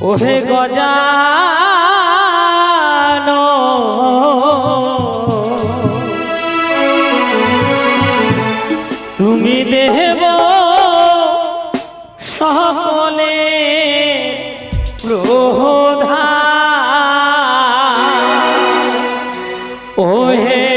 ওহে গজানো তুমি দেব সকলে প্রধান ওহে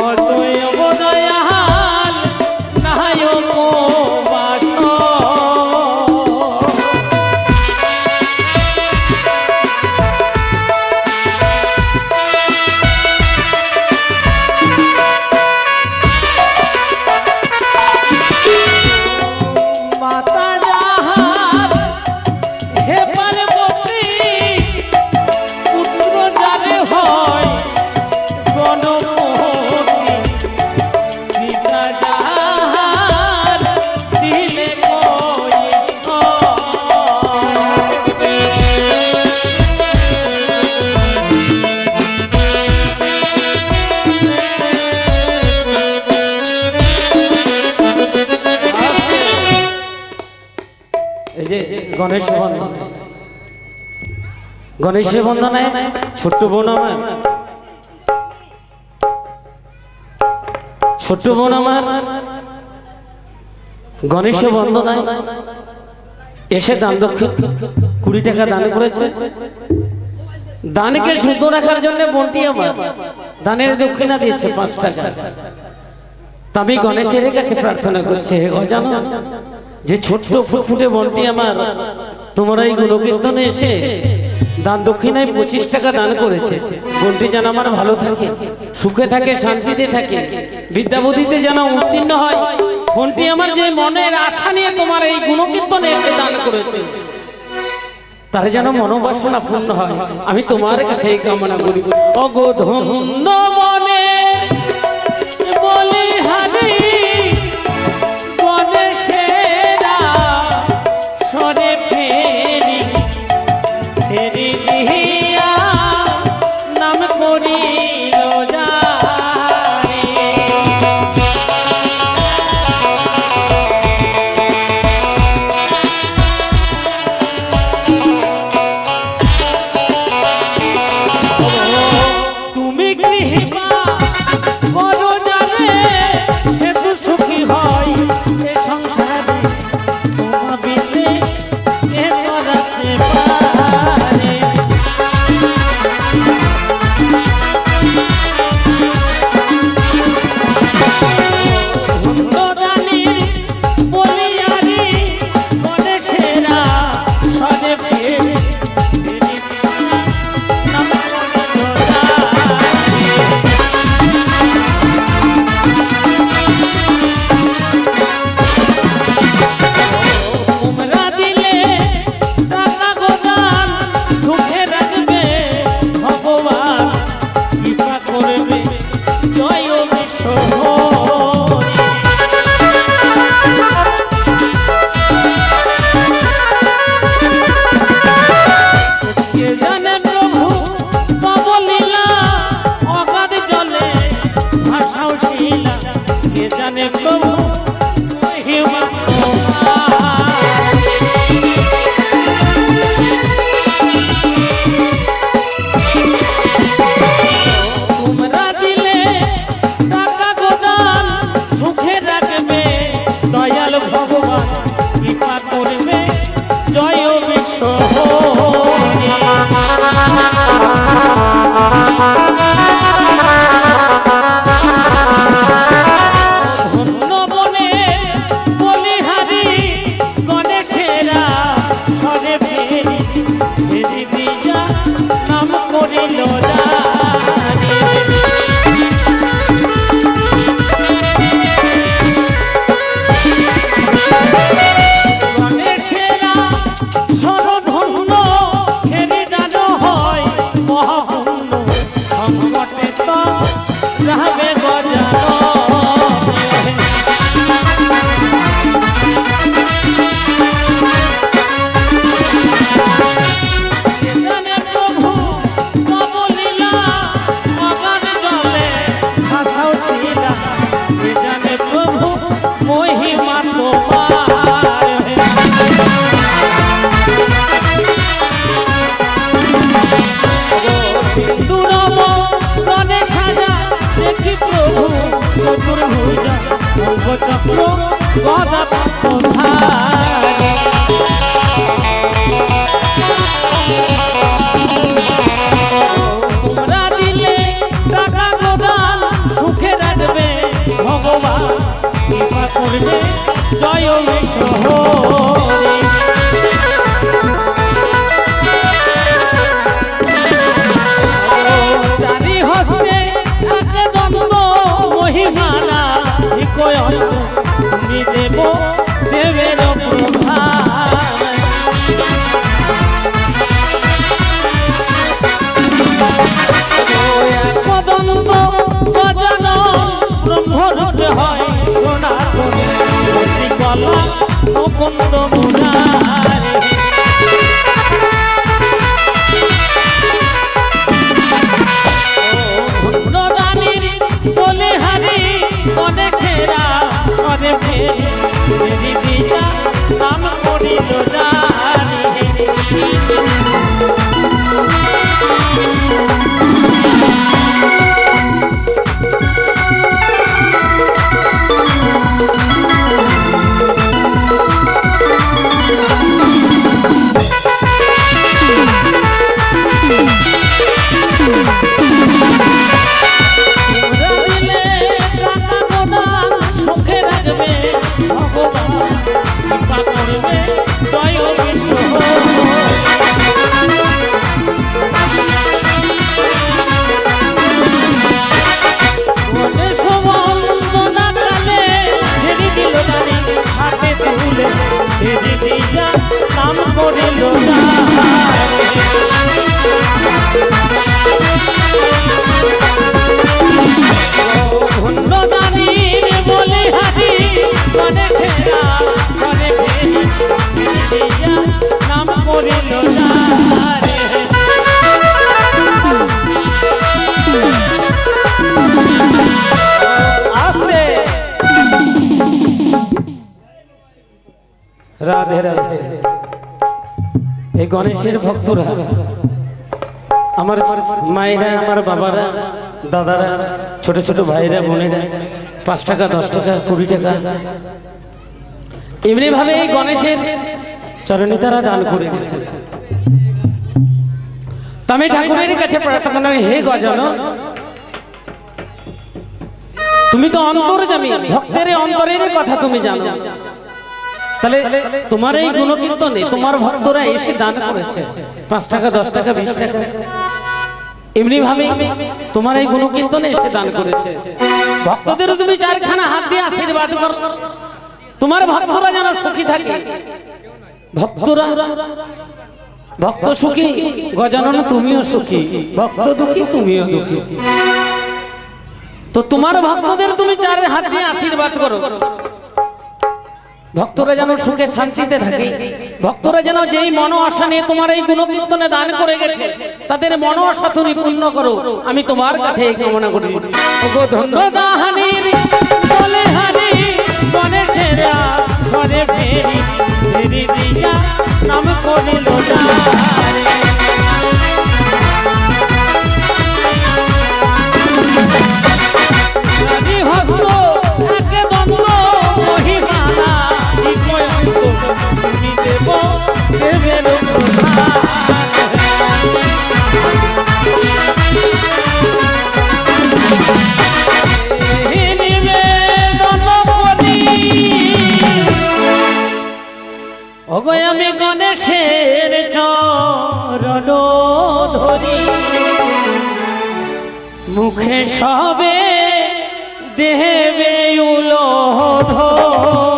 God. গণেশ বন্ধন গণেশ বন্ধনে ছোট্ট বোন আমার ছোট্ট বোন আমার গণেশ বন্দনায় এসে দান দক্ষিণ কুড়ি টাকা দান করেছে। দানকে শুদ্ধ রাখার জন্য বন্টি আমার। দানের দক্ষিণা দিয়েছে পাঁচ টাকা। আমি গণেশের কাছে প্রার্থনা করছি অজানো যে ছোট্ট ফুটফুটে বনটি আমার, তোমরা এই গুণকীর্তনে এসে দান দক্ষিণায় পঁচিশ টাকা দান করেছে। বোনটি যেন আমার ভালো থাকে, সুখে থাকে, শান্তিতে থাকে বিদ্যাবুদ্ধিতে যেন উত্তীর্ণ হয়। বোনটি আমার যে মনের আশা নিয়ে তোমার এই গুণকীর্তনে এসে দান করেছে, তার যেন মনোবাসনা পূর্ণ হয়। আমি তোমার কাছে এই কামনা করি। অগধন্য মনে কে জানে প্রভু মরিল মুকুন্দ মুরারে। রাধে রাধে। এই গণেশের ভক্তরা, আমার মায়েরা, আমার বাবারা, দাদারা, ছোট ছোট ভাইরা, বোনেরা, পাঁচ টাকা, দশ টাকা, কুড়ি টাকা এমনি ভাবে এই গণেশের চরণে তারা দান করে গেছে। আমি ঠাকুরের কাছে প্রার্থনা হে গজন, তুমি তো অন্তর জামি ভক্তের অন্তরের কথা তুমি জানো। তাহলে তোমার এই গুণকীর্তনে তোমার ভক্তরা এসে দান করেছে, পাঁচ টাকা, দশ টাকা, বিশ টাকা। এমনি ভাবে তোমার এই গুণকীর্তনে এসে দান করেছে। ভক্তদেরও তুমি চারখানা হাত দিয়ে আশীর্বাদ করো। তোমার ভক্তরা যেন সুখী থাকে। ভক্তরা ভক্ত সুখী গজানন তুমিও সুখী ভক্ত দুঃখী তুমিও দুঃখী। তো তোমার ভক্তদের তুমি চার হাত দিয়ে আশীর্বাদ করো। ভক্তরা যেন সুখে শান্তিতে থাকে। ভক্তরা যেন যেই মনো আশা নিয়ে তোমার এই গুণকীর্তনে দান করে গেছে তাদের মনো আশা তুমি পূর্ণ করো। আমি তোমার কাছে এই কামনা করি। ওগো ঘরে ফেরি ফেরি দিয়া নাম করিল যারে গণেশের চরণ ধরি। মুখে সবে দেবে উলো ধরি।